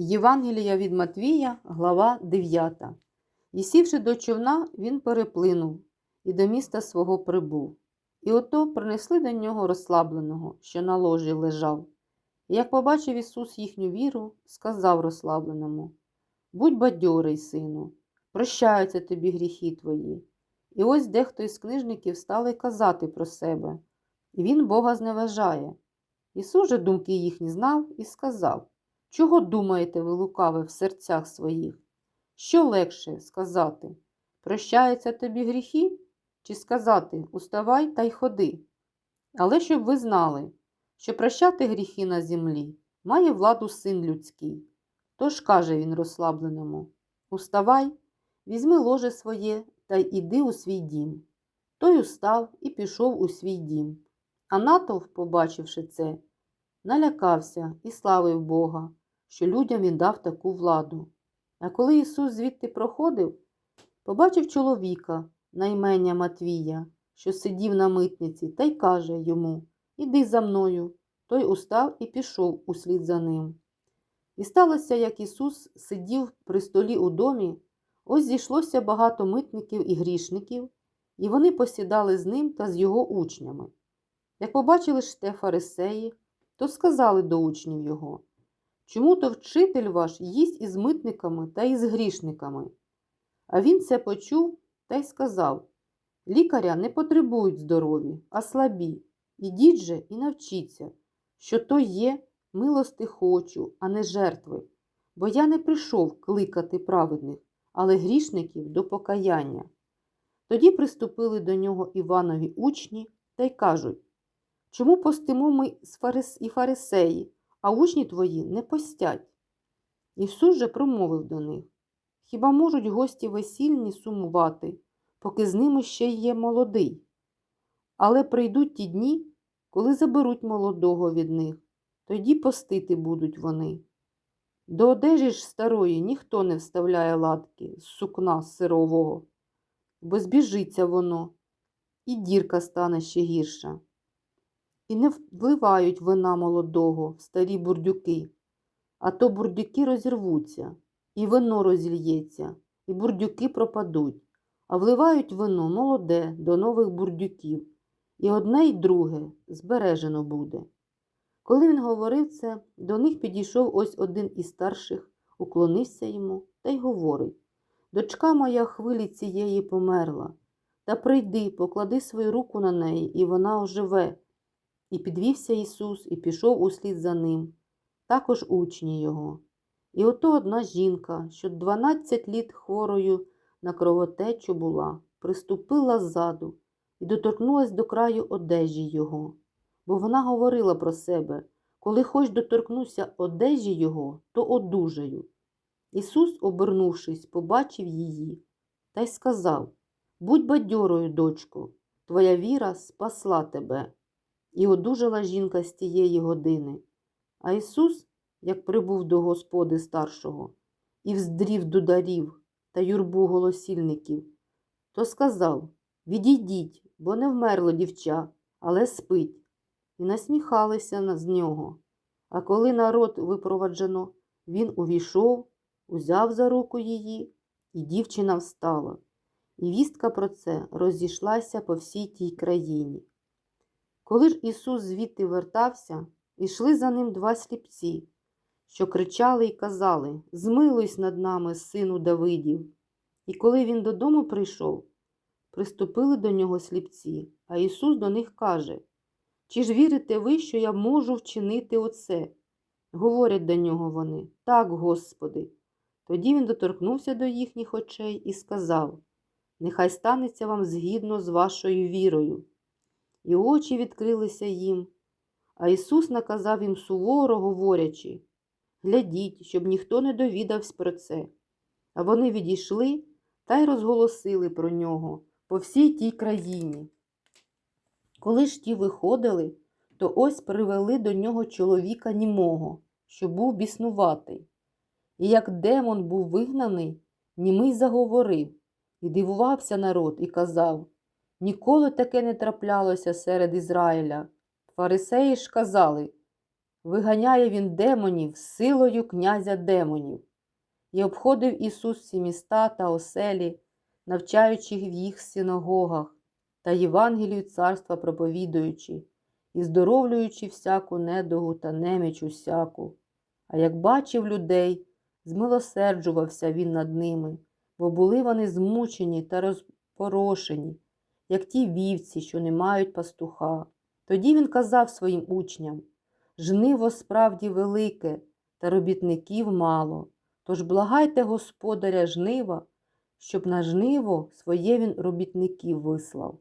Євангелія від Матвія, глава 9. І сівши до човна, він переплинув і до міста свого прибув. І ото принесли до нього розслабленого, що на ложі лежав. І як побачив Ісус їхню віру, сказав розслабленому: Будь бадьорий, сину, прощаються тобі гріхи твої. І ось дехто із книжників стали казати про себе, і він Бога зневажає. Ісус же думки їхні знав і сказав: Чого думаєте ви лукаве в серцях своїх? Що легше сказати? Прощаються тобі гріхи? Чи сказати Уставай та й ходи? Але щоб ви знали, що прощати гріхи на землі має владу син людський. Тож каже він розслабленому: Уставай, візьми ложе своє та й іди у свій дім. Той устав і пішов у свій дім. А натовп, побачивши це, налякався і славив Бога, що людям він дав таку владу. А коли Ісус звідти проходив, побачив чоловіка на імення Матвія, що сидів на митниці, та й каже йому Іди за мною. Той устав і пішов услід за ним. І сталося, як Ісус сидів при столі у домі, ось зійшлося багато митників і грішників, і вони посідали з ним та з його учнями. Як побачили ж те фарисеї, то сказали до учнів його Чому то вчитель ваш їсть із митниками та із грішниками? А він це почув та й сказав Лікаря не потребують здорові, а слабі. Ідіть же і навчіться, що то є милости хочу, а не жертви, бо я не прийшов кликати праведних, але грішників до покаяння. Тоді приступили до нього Іванові учні та й кажуть Чому постимо ми і фарисеї, а учні твої не постять? Ісус же промовив до них Хіба можуть гості весільні сумувати, поки з ними ще є молодий? Але прийдуть ті дні, коли заберуть молодого від них, тоді постити будуть вони. До одежі ж старої ніхто не вставляє латки з сукна сирового, бо збіжиться воно, і дірка стане ще гірша. І не вливають вина молодого в старі бурдюки, а то бурдюки розірвуться, і вино розільється, і бурдюки пропадуть, а вливають вино молоде до нових бурдюків, і одне й друге збережено буде. Коли він говорив це, до них підійшов ось один із старших, уклонився йому та й говорить. Дочка моя хвилі цієї померла, та прийди, поклади свою руку на неї, і вона оживе. І підвівся Ісус і пішов услід за ним, також учні його. І ото одна жінка, що дванадцять літ хворою на кровотечу була, приступила ззаду і доторкнулась до краю одежі його, бо вона говорила про себе коли хоч доторкнуся одежі його, то одужаю. Ісус, обернувшись, побачив її та й сказав Будь бадьорою, дочко, твоя віра спасла тебе. І одужала жінка з тієї години. А Ісус, як прибув до Господи старшого, і вздрів дударів та юрбу голосільників, то сказав Відійдіть, бо не вмерло дівча, але спить, і насміхалися з нього. А коли народ випроваджено, він увійшов, узяв за руку її, і дівчина встала. І вістка про це розійшлася по всій тій країні. Коли ж Ісус звідти вертався, ішли за ним два сліпці, що кричали й казали Змилуйсь над нами, сину Давидів. І коли він додому прийшов, приступили до нього сліпці, а Ісус до них каже Чи ж вірите ви, що я можу вчинити оце? Говорять до нього вони Так, Господи. Тоді він доторкнувся до їхніх очей і сказав Нехай станеться вам згідно з вашою вірою і очі відкрилися їм. А Ісус наказав їм суворо, говорячи Глядіть, щоб ніхто не довідався про це. А вони відійшли та й розголосили про нього по всій тій країні. Коли ж ті виходили, то ось привели до нього чоловіка німого, що був біснуватий. І як демон був вигнаний, німий заговорив, і дивувався народ, і казав Ніколи таке не траплялося серед Ізраїля. Фарисеї ж казали Виганяє він демонів силою князя демонів. І обходив Ісус всі міста та оселі, навчаючи в їх синагогах та Євангелію царства проповідуючи, і здоровлюючи всяку недугу та неміч усяку. А як бачив людей, змилосерджувався він над ними, бо були вони змучені та розпорошені, як ті вівці, що не мають пастуха. Тоді він казав своїм учням жниво справді велике, та робітників мало. Тож благайте господаря жнива, щоб на жниво своє він робітників вислав.